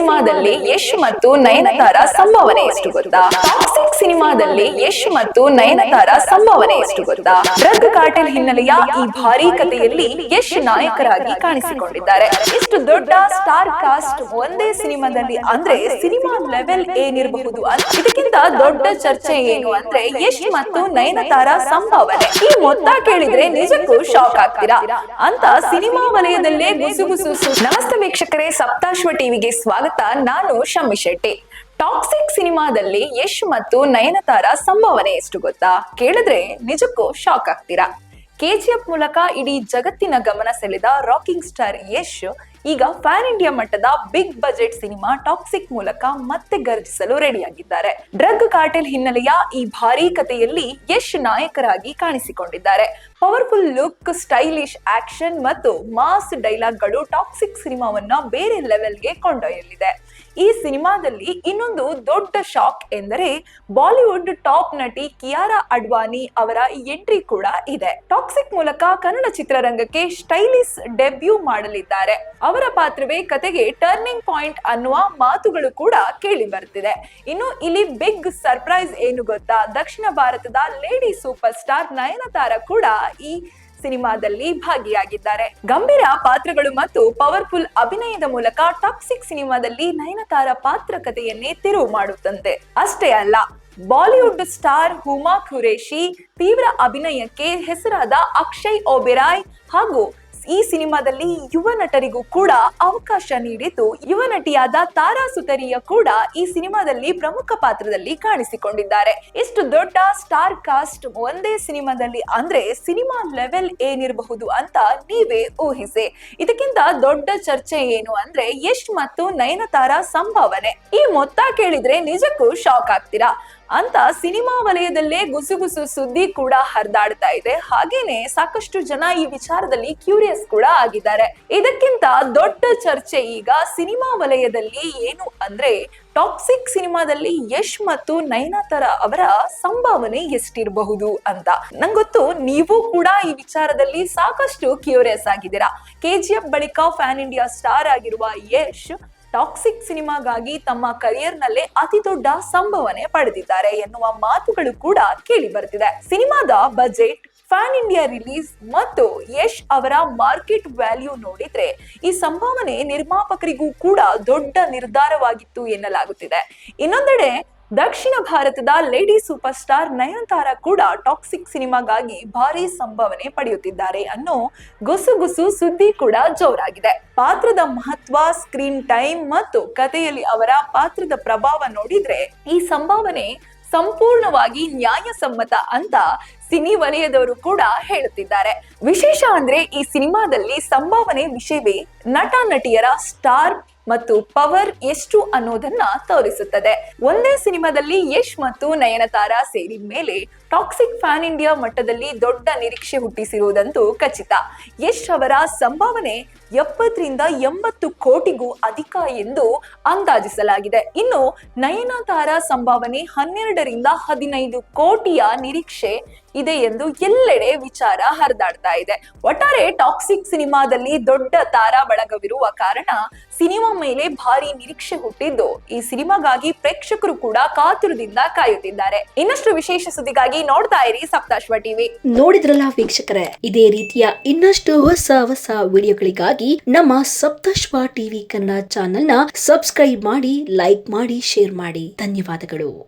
ಸಿನಿಮಾದಲ್ಲಿ ಯಶ್ ಮತ್ತು ನಯನತಾರ ಸಂಭಾವನೆ ಎಷ್ಟು ಗೊತ್ತಾ? ಟಾಕ್ಸಿಕ್ ಸಿನಿಮಾದಲ್ಲಿ ಯಶ್ ಮತ್ತು ನಯನತಾರ ಸಂಭಾವನೆ ಎಷ್ಟು ಗೊತ್ತಾ? ಡ್ರಗ್ ಕಾರ್ಟೆಲ್ ಹಿನ್ನೆಲೆಯ ಈ ಭಾರೀ ಕಥೆಯಲ್ಲಿ ಯಶ್ ನಾಯಕರಾಗಿ ಕಾಣಿಸಿಕೊಂಡಿದ್ದಾರೆ. ಇಷ್ಟು ದೊಡ್ಡ ಸ್ಟಾರ್ ಕಾಸ್ಟ್ ಒಂದೇ ಸಿನಿಮಾದಲ್ಲಿ ಅಂದ್ರೆ ಸಿನಿಮಾ ಲೆವೆಲ್ ಏನಿರಬಹುದು ಇದಕ್ಕಿಂತ ದೊಡ್ಡ ಚರ್ಚೆ ಏನು ಅಂದ್ರೆ ಯಶ್ ಮತ್ತು ನಯನತಾರ ಸಂಭಾವನೆ. ಈ ಮೊತ್ತ ಕೇಳಿದ್ರೆ ನಿಜಕ್ಕೂ ಶಾಕ್ ಆಗ್ತೀರಾ? ಅಂತ ಸಿನಿಮಾ ವಲಯದಲ್ಲೇ ಗುಸುಗುಸು ನಮಸ್ತೆ ವೀಕ್ಷಕರೇ, ಸಪ್ತಾಶ್ವ ಟಿವಿಗೆ ಸ್ವಾಗತ. ನಾನು ಶಮ್ಮಿ ಶೆಟ್ಟಿ. ಟಾಕ್ಸಿಕ್ ಸಿನಿಮಾದಲ್ಲಿ ಯಶ್ ಮತ್ತು ನಯನತಾರ ಸಂಭಾವನೆ ಎಷ್ಟು ಗೊತ್ತಾ? ಕೇಳಿದ್ರೆ ನಿಜಕ್ಕೂ ಶಾಕ್ ಆಗ್ತೀರಾ. ಕೆಜಿಎಫ್ ಮೂಲಕ ಇಡೀ ಜಗತ್ತಿನ ಗಮನ ಸೆಳೆದ ರಾಕಿಂಗ್ ಸ್ಟಾರ್ ಯಶ್ ಈಗ ಫ್ಯಾನ್ ಇಂಡಿಯಾ ಮಟ್ಟದ ಬಿಗ್ ಬಜೆಟ್ ಸಿನಿಮಾ ಟಾಕ್ಸಿಕ್ ಮೂಲಕ ಮತ್ತೆ ಗರ್ಜಿಸಲು ರೆಡಿಯಾಗಿದ್ದಾರೆ. ಡ್ರಗ್ ಕಾರ್ಟೆಲ್ ಹಿನ್ನೆಲೆಯ ಈ ಭಾರೀ ಕಥೆಯಲ್ಲಿ ಯಶ್ ನಾಯಕರಾಗಿ ಕಾಣಿಸಿಕೊಂಡಿದ್ದಾರೆ. ಪವರ್ಫುಲ್ ಲುಕ್ ಸ್ಟೈಲಿಶ್ ಆಕ್ಷನ್ ಮತ್ತು ಮಾಸ್ ಡೈಲಾಗ್ಗಳು ಟಾಕ್ಸಿಕ್ ಸಿನಿಮಾವನ್ನ ಬೇರೆ ಲೆವೆಲ್ಗೆ ಕೊಂಡೊಯ್ಯಲಿದೆ. ಈ ಸಿನಿಮಾದಲ್ಲಿ ಇನ್ನೊಂದು ದೊಡ್ಡ ಶಾಕ್ ಎಂದರೆ ಬಾಲಿವುಡ್ ಟಾಪ್ ನಟಿ ಕಿಯಾರಾ ಅಡ್ವಾನಿ ಅವರ ಎಂಟ್ರಿ ಕೂಡ ಇದೆ. ಟಾಕ್ಸಿಕ್ ಮೂಲಕ ಕನ್ನಡ ಚಿತ್ರರಂಗಕ್ಕೆ ಸ್ಟೈಲಿಶ್ ಡೆಬ್ಯೂ ಮಾಡಲಿದ್ದಾರೆ. ಅವರ ಪಾತ್ರವೇ ಕತೆಗೆ ಟರ್ನಿಂಗ್ ಪಾಯಿಂಟ್ ಅನ್ನುವ ಮಾತುಗಳು ಕೂಡ ಕೇಳಿ ಬರ್ತಿದೆ. ಇನ್ನು ಇಲ್ಲಿ ಬಿಗ್ ಸರ್ಪ್ರೈಸ್ ಏನು ಗೊತ್ತಾ? ದಕ್ಷಿಣ ಭಾರತದ ಲೇಡಿ ಸೂಪರ್ ಸ್ಟಾರ್ ನಯನತಾರ ಕೂಡ ಈ ಸಿನಿಮಾದಲ್ಲಿ ಭಾಗಿಯಾಗಿದ್ದಾರೆ. ಗಂಭೀರ ಪಾತ್ರಗಳು ಮತ್ತು ಪವರ್ಫುಲ್ ಅಭಿನಯದ ಮೂಲಕ ಟಾಕ್ಸಿಕ್ ಸಿನಿಮಾದಲ್ಲಿ ನಯನತಾರ ಪಾತ್ರ ಕಥೆಯನ್ನೇ ತಿರುವು ಮಾಡುತ್ತಂತೆ. ಅಷ್ಟೇ ಅಲ್ಲ, ಬಾಲಿವುಡ್ ಸ್ಟಾರ್ ಹುಮಾ ಖುರೇಶಿ ತೀವ್ರ ಅಭಿನಯಕ್ಕೆ ಹೆಸರಾದ ಅಕ್ಷಯ್ ಓಬೆರಾಯ್ ಹಾಗೂ ಈ ಸಿನಿಮಾದಲ್ಲಿ ಯುವ ನಟರಿಗೂ ಕೂಡ ಅವಕಾಶ ನೀಡಿದ್ದು, ಯುವ ನಟಿಯಾದ ತಾರಾ ಸುತರಿಯ ಕೂಡ ಈ ಸಿನಿಮಾದಲ್ಲಿ ಪ್ರಮುಖ ಪಾತ್ರದಲ್ಲಿ ಕಾಣಿಸಿಕೊಂಡಿದ್ದಾರೆ. ಇಷ್ಟು ದೊಡ್ಡ ಸ್ಟಾರ್ ಕಾಸ್ಟ್ ಒಂದೇ ಸಿನಿಮಾದಲ್ಲಿ ಅಂದ್ರೆ ಸಿನಿಮಾ ಲೆವೆಲ್ ಏನಿರಬಹುದು ಅಂತ ನೀವೇ ಊಹಿಸಿ. ಇದಕ್ಕಿಂತ ದೊಡ್ಡ ಚರ್ಚೆ ಏನು ಅಂದ್ರೆ ಯಶ್ ಮತ್ತು ನಯನತಾರ ಸಂಭಾವನೆ. ಈ ಮೊತ್ತ ಕೇಳಿದ್ರೆ ನಿಜಕ್ಕೂ ಶಾಕ್ ಆಗ್ತೀರಾ? ಅಂತ ಸಿನಿಮಾ ವಲಯದಲ್ಲೇ ಗುಸುಗುಸು ಸುದ್ದಿ ಕೂಡ ಹರಿದಾಡ್ತಾ ಇದೆ. ಹಾಗೇನೆ ಸಾಕಷ್ಟು ಜನ ಈ ವಿಚಾರದಲ್ಲಿ ಕ್ಯೂರಿಯಸ್ ಕೂಡ ಆಗಿದ್ದಾರೆ. ಇದಕ್ಕಿಂತ ದೊಡ್ಡ ಚರ್ಚೆ ಈಗ ಸಿನಿಮಾ ವಲಯದಲ್ಲಿ ಏನು ಅಂದ್ರೆ ಟಾಕ್ಸಿಕ್ ಸಿನಿಮಾದಲ್ಲಿ ಯಶ್ ಮತ್ತು ನಯನತಾರ ಅವರ ಸಂಭಾವನೆ ಎಷ್ಟಿರಬಹುದು ಅಂತ. ನಂಗೊತ್ತು ನೀವು ಕೂಡ ಈ ವಿಚಾರದಲ್ಲಿ ಸಾಕಷ್ಟು ಕ್ಯೂರಿಯಸ್ ಆಗಿದ್ದೀರಾ. ಕೆಜಿಎಫ್ ಬಳಿಕ ಫ್ಯಾನ್ ಇಂಡಿಯಾ ಸ್ಟಾರ್ ಆಗಿರುವ ಯಶ್ ಟಾಕ್ಸಿಕ್ ಸಿನಿಮಾಗಾಗಿ ತಮ್ಮ ಕರಿಯರ್ ನಲ್ಲೇ ಅತಿ ದೊಡ್ಡ ಸಂಭವನೆ ಪಡೆದಿದ್ದಾರೆ ಎನ್ನುವ ಮಾತುಗಳು ಕೂಡ ಕೇಳಿ ಬರ್ತಿದೆ ಸಿನಿಮಾದ ಬಜೆಟ್, ಫ್ಯಾನ್ ಇಂಡಿಯಾ ರಿಲೀಸ್ ಮತ್ತು ಯಶ್ ಅವರ ಮಾರ್ಕೆಟ್ ವ್ಯಾಲ್ಯೂ ನೋಡಿದ್ರೆ ಈ ಸಂಭಾವನೆ ನಿರ್ಮಾಪಕರಿಗೂ ಕೂಡ ದೊಡ್ಡ ನಿರ್ಧಾರವಾಗಿತ್ತು ಎನ್ನಲಾಗುತ್ತಿದೆ. ಇನ್ನೊಂದೆಡೆ ದಕ್ಷಿಣ ಭಾರತದ ಲೇಡಿ ಸೂಪರ್ ಸ್ಟಾರ್ ನಯನತಾರ ಕೂಡ ಟಾಕ್ಸಿಕ್ ಸಿನಿಮಾಗಾಗಿ ಭಾರಿ ಸಂಭಾವನೆ ಪಡೆಯುತ್ತಿದ್ದಾರೆ ಅನ್ನೋ ಗುಸುಗುಸು ಸುದ್ದಿ ಕೂಡ ಜೋರಾಗಿದೆ. ಪಾತ್ರದ ಮಹತ್ವ, ಸ್ಕ್ರೀನ್ ಟೈಮ್ ಮತ್ತು ಕಥೆಯಲ್ಲಿ ಅವರ ಪಾತ್ರದ ಪ್ರಭಾವ ನೋಡಿದ್ರೆ ಈ ಸಂಭಾವನೆ ಸಂಪೂರ್ಣವಾಗಿ ನ್ಯಾಯಸಮ್ಮತ ಅಂತ ಸಿನಿ ವಲಯದವರು ಕೂಡ ಹೇಳುತ್ತಿದ್ದಾರೆ. ವಿಶೇಷ ಅಂದ್ರೆ ಈ ಸಿನಿಮಾದಲ್ಲಿ ಸಂಭಾವನೆ ವಿಷಯವೇ ನಟ, ನಟಿಯರ ಸ್ಟಾರ್ ಮತ್ತು ಪವರ್ ಎಷ್ಟು ಅನ್ನೋದನ್ನ ತೋರಿಸುತ್ತದೆ. ಒಂದೇ ಸಿನಿಮಾದಲ್ಲಿ ಯಶ್ ಮತ್ತು ನಯನತಾರ ಸೇರಿದ ಮೇಲೆ ಟಾಕ್ಸಿಕ್ ಫ್ಯಾನ್ ಇಂಡಿಯಾ ಮಟ್ಟದಲ್ಲಿ ದೊಡ್ಡ ನಿರೀಕ್ಷೆ ಹುಟ್ಟಿಸಿರುವುದಂತೂ ಖಚಿತ. ಯಶ್ ಅವರ ಸಂಭಾವನೆ ಎಪ್ಪತ್ತರಿಂದ ಎಂಬತ್ತು ಕೋಟಿಗೂ ಅಧಿಕ ಎಂದು ಅಂದಾಜಿಸಲಾಗಿದೆ. ಇನ್ನು ನಯನತಾರ ಸಂಭಾವನೆ ಹನ್ನೆರಡರಿಂದ ಹದಿನೈದು ಕೋಟಿಯ ನಿರೀಕ್ಷೆ ಇದೆ ಎಂದು ಎಲ್ಲೆಡೆ ವಿಚಾರ ಹರಿದಾಡ್ತಾ ಇದೆ. ಒಟ್ಟಾರೆ ಟಾಕ್ಸಿಕ್ ಸಿನಿಮಾದಲ್ಲಿ ದೊಡ್ಡ ತಾರಾ ಬಳಗವಿರುವ ಕಾರಣ ಸಿನಿಮಾ ಮೇಲೆ ಭಾರಿ ನಿರೀಕ್ಷೆ ಹುಟ್ಟಿದ್ದು, ಈ ಸಿನಿಮಾಗಾಗಿ ಪ್ರೇಕ್ಷಕರು ಕೂಡ ಕಾತುರದಿಂದ ಕಾಯುತ್ತಿದ್ದಾರೆ. ಇನ್ನಷ್ಟು ವಿಶೇಷ ಸುದ್ದಿಗಾಗಿ ನೋಡ್ತಾ ಇರಿ ಸಪ್ತಾಶ್ವ ಟಿವಿ. ನೋಡಿದ್ರಲ್ಲ ವೀಕ್ಷಕರೇ, ಇದೇ ರೀತಿಯ ಇನ್ನಷ್ಟು ಹೊಸ ಹೊಸ ವಿಡಿಯೋಗಳಿಗಾಗಿ ನಮ್ಮ ಸಪ್ತಶ್ವ ಟಿವಿ ಕನ್ನಡ ಚಾನೆಲ್ನ ಸಬ್ಸ್ಕ್ರೈಬ್ ಮಾಡಿ ಲೈಕ್ ಮಾಡಿ ಶೇರ್ ಮಾಡಿ. ಧನ್ಯವಾದಗಳು.